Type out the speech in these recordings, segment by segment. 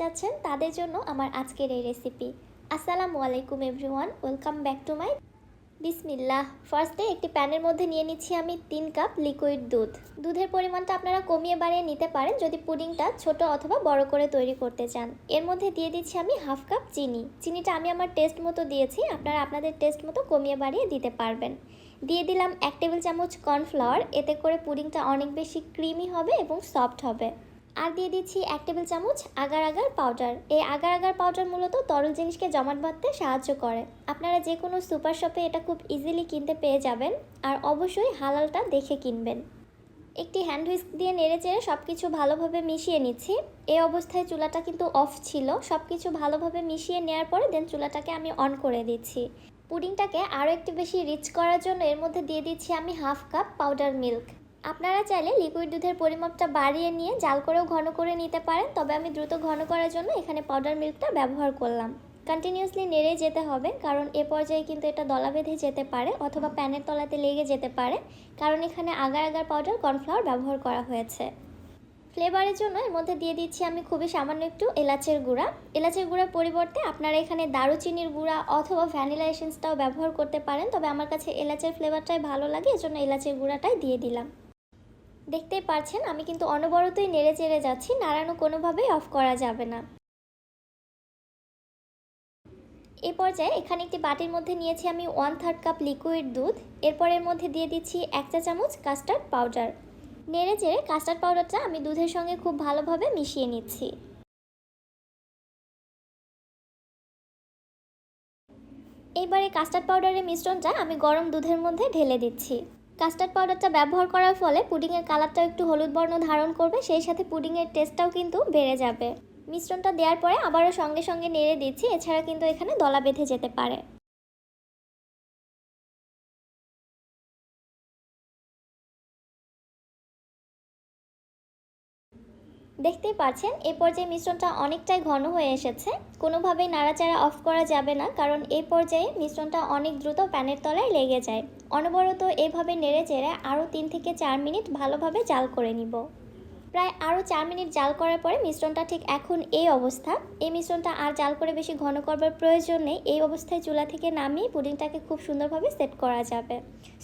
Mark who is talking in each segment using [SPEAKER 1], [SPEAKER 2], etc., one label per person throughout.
[SPEAKER 1] চাচ্ছেন তাদের জন্য আমার আজকের এই রেসিপি আসসালামু আলাইকুম everyone welcome back to my বিসমিল্লাহ। ফার্স্টে একটি প্যানের মধ্যে নিয়ে নিচ্ছি আমি তিন কাপ লিকুইড দুধ। দুধের পরিমাণটা আপনারা কমিয়ে বাড়িয়ে নিতে পারেন যদি পুডিংটা ছোট অথবা বড় করে তৈরি করতে চান। এর মধ্যে দিয়ে দিচ্ছি আমি হাফ কাপ চিনি। চিনিটা আমি আমার টেস্ট মতো দিয়েছি, আপনারা আপনাদের টেস্ট মতো কমিয়ে বাড়িয়ে দিতে পারবেন। দিয়ে দিলাম এক টেবিল চামচ কর্নফ্লাওয়ার এতে করে পুডিংটা অনেক বেশি ক্রিমি হবে এবং সফট হবে। আর দিয়ে দিচ্ছি এক টেবিল চামচ আগার আগার পাউডার। এই আগার আগার পাউডার মূলত তরল জিনিসকে জমাট বাঁধতে সাহায্য করে। আপনারা যে কোনো সুপার শপে এটা খুব ইজিলি কিনতে পেয়ে যাবেন আর অবশ্যই হালালটা দেখে কিনবেন। একটি হ্যান্ড হুইস্ক দিয়ে নেড়ে চেড়ে সব কিছু ভালোভাবে মিশিয়ে নিচ্ছি। এই অবস্থায় চুলাটা কিন্তু অফ ছিল। সব কিছু ভালোভাবে মিশিয়ে নেওয়ার পরে দেন চুলাটাকে আমি অন করে দিচ্ছি। পুডিংটাকে আরও একটু বেশি রিচ করার জন্য এর মধ্যে দিয়ে দিচ্ছি আমি হাফ কাপ পাউডার মিল্ক আপনারা চাইলে লিকুইড দুধের পরিমাপটা বাড়িয়ে নিয়ে জাল করেও ঘন করে নিতে পারেন, তবে আমি দ্রুত ঘন করার জন্য এখানে পাউডার মিল্কটা ব্যবহার করলাম। কন্টিনিউসলি নেড়ে যেতে হবে, কারণ এ পর্যায়ে কিন্তু এটা দলা বেঁধে যেতে পারে অথবা প্যানের তলাতে লেগে যেতে পারে, কারণ এখানে আগার আগার পাউডার কর্নফ্লাওয়ার ব্যবহার করা হয়েছে। ফ্লেভারের জন্য এর মধ্যে দিয়ে দিচ্ছি আমি খুবই সামান্য একটু এলাচের গুঁড়া। এলাচের গুঁড়ার পরিবর্তে আপনারা এখানে দারুচিনির গুঁড়া অথবা ভ্যানিলা এসেন্সটাও ব্যবহার করতে পারেন, তবে আমার কাছে এলাচের ফ্লেভারটাই ভালো লাগে, এজন্য এলাচের গুঁড়াটাই দিয়ে দিলাম। দেখতেই পাচ্ছেন আমি কিন্তু অনবরতই নেড়ে চেড়ে যাচ্ছি, নাড়ানো কোনোভাবেই অফ করা যাবে না। এ পর্যায়ে এখানে একটি বাটির মধ্যে নিয়েছি আমি ওয়ান থার্ড কাপ লিকুইড দুধ, এরপর এর মধ্যে দিয়ে দিচ্ছি এক চা চামচ কাস্টার্ড পাউডার নেড়ে চেড়ে কাস্টার্ড পাউডারটা আমি দুধের সঙ্গে খুব ভালোভাবে মিশিয়ে নিচ্ছি। এইবারে কাস্টার্ড পাউডারের মিশ্রণটা আমি গরম দুধের মধ্যে ঢেলে দিচ্ছি। কাস্টার্ড পাউডারটা ব্যবহার করার ফলে পুডিংয়ের কালারটাও একটু হলুদ বর্ণ ধারণ করবে, সেই সাথে পুডিংয়ের টেস্টটাও কিন্তু বেড়ে যাবে। মিশ্রণটা দেওয়ার পরে আবারও সঙ্গে সঙ্গে নেড়ে দিচ্ছি, এছাড়া কিন্তু এখানে দলা বেঁধে যেতে পারে। দেখতেই পাচ্ছেন, এ পর্যায়ে মিশ্রণটা অনেকটাই ঘন হয়ে এসেছে। কোনোভাবেই নাড়াচাড়া অফ করা যাবে না, কারণ এ পর্যায়ে মিশ্রণটা অনেক দ্রুত প্যানের তলায় লেগে যায়। অনবরত এভাবে নেড়ে চেড়ে আরও তিন থেকে চার মিনিট ভালোভাবে জাল করে নিব। প্রায় আরও চার মিনিট জাল করার পরে মিশ্রণটা ঠিক এখন এই অবস্থা। এই মিশ্রণটা আর জাল করে বেশি ঘন করবার প্রয়োজন নেই। এই অবস্থায় চুলা থেকে নামিয়ে পুডিংটাকে খুব সুন্দরভাবে সেট করা যাবে।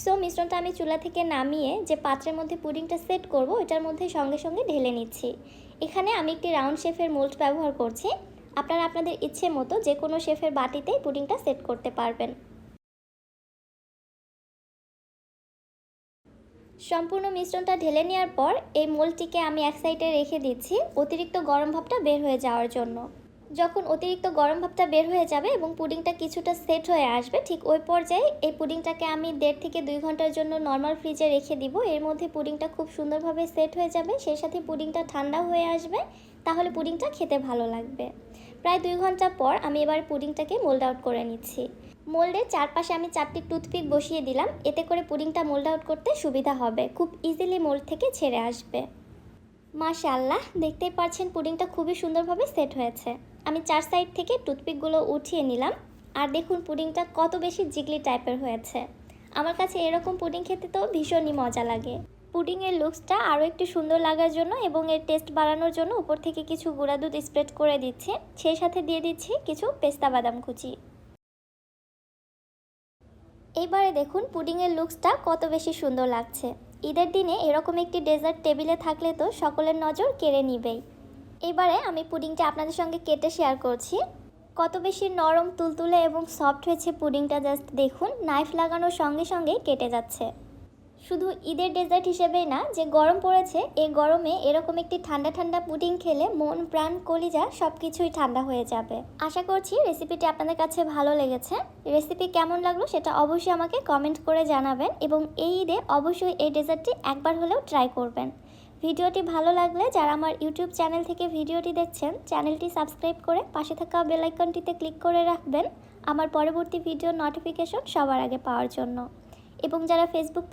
[SPEAKER 1] সো মিশ্রণটা আমি চুলা থেকে নামিয়ে যে পাত্রের মধ্যে পুডিংটা সেট করব এটার মধ্যে সঙ্গে সঙ্গে ঢেলে নিচ্ছি। এখানে আমি একটি রাউন্ড শেফের মোল্ড ব্যবহার করছি। আপনারা আপনাদের ইচ্ছে মতো যে কোনো শেফের বাটিতেই পুডিংটা সেট করতে পারবেন। সম্পূর্ণ মিশ্রণটা ঢেলে নেওয়ার পর এই মোলটিকে আমি এক সাইডে রেখে দিচ্ছি অতিরিক্ত গরম ভাবটা বের হয়ে যাওয়ার জন্য। যখন অতিরিক্ত গরম ভাবটা বের হয়ে যাবে এবং পুডিংটা কিছুটা সেট হয়ে আসবে, ঠিক ওই পর্যায়ে এই পুডিংটাকে আমি দেড় থেকে দুই ঘণ্টার জন্য নর্মাল ফ্রিজে রেখে দিব। এর মধ্যে পুডিংটা খুব সুন্দরভাবে সেট হয়ে যাবে, সেই সাথে পুডিংটা ঠান্ডা হয়ে আসবে, তাহলে পুডিংটা খেতে ভালো লাগবে। প্রায় দুই ঘণ্টা পর আমি এবার পুডিংটাকে মোল্ড আউট করে নিচ্ছি। মোল্ডের চারপাশে আমি চারটি টুথপিক বসিয়ে দিলাম। এতে করে পুডিংটা মোল্ড আউট করতে সুবিধা হবে। খুব ইজিলি মোল্ড থেকে ছেড়ে আসবে। মাশাল্লাহ দেখতেই পাচ্ছেন পুডিংটা খুবই সুন্দরভাবে সেট হয়েছে। আমি চার সাইড থেকে টুথপিকগুলো উঠিয়ে নিলাম। আর দেখুন পুডিংটা কত বেশি জিগলি টাইপের হয়েছে। আমার কাছে এরকম পুডিং খেতে তো ভীষণই মজা লাগে। পুডিংয়ের লুকসটা আরও একটু সুন্দর লাগার জন্য এবং এর টেস্ট বাড়ানোর জন্য উপর থেকে কিছু গুঁড়া দুধ স্প্রেড করে দিচ্ছে। সেই সাথে দিয়ে দিচ্ছি কিছু পেস্তা বাদাম কুচি। এইবারে দেখুন পুডিংয়ের লুকসটা কত বেশি সুন্দর লাগছে। ঈদের দিনে এরকম একটি ডেজার্ট টেবিলে থাকলে তো সকলের নজর কেড়ে নিবেই। এবারে আমি পুডিংটা আপনাদের সঙ্গে কেটে শেয়ার করছি। কত বেশি নরম, তুলতুলে এবং সফট হয়েছে পুডিংটা, জাস্ট দেখুন। নাইফ লাগানোর সঙ্গে সঙ্গেই কেটে যাচ্ছে। শুধু ঈদের ডেজার্ট হিসেবেই না, যে গরম পড়েছে এই গরমে এরকম একটি ঠান্ডা ঠান্ডা পুডিং খেলে মন, প্রাণ, কলিজা সব কিছুই ঠান্ডা হয়ে যাবে। আশা করছি রেসিপিটি আপনাদের কাছে ভালো লেগেছে। রেসিপি কেমন লাগল সেটা অবশ্যই আমাকে কমেন্ট করে জানাবেন এবং এই ঈদে অবশ্যই এই ডেজার্টটি একবার হলেও ট্রাই করবেন। ভিডিওটি ভালো লাগলে যারা আমার ইউটিউব চ্যানেল থেকে ভিডিওটি দেখছেন, চ্যানেলটি সাবস্ক্রাইব করে পাশে থাকা বেলাইকনটিতে ক্লিক করে রাখবেন। আমার পরবর্তী ভিডিও নোটিফিকেশন সবার আগে পাওয়ার জন্য। এবং যারা ফেসবুক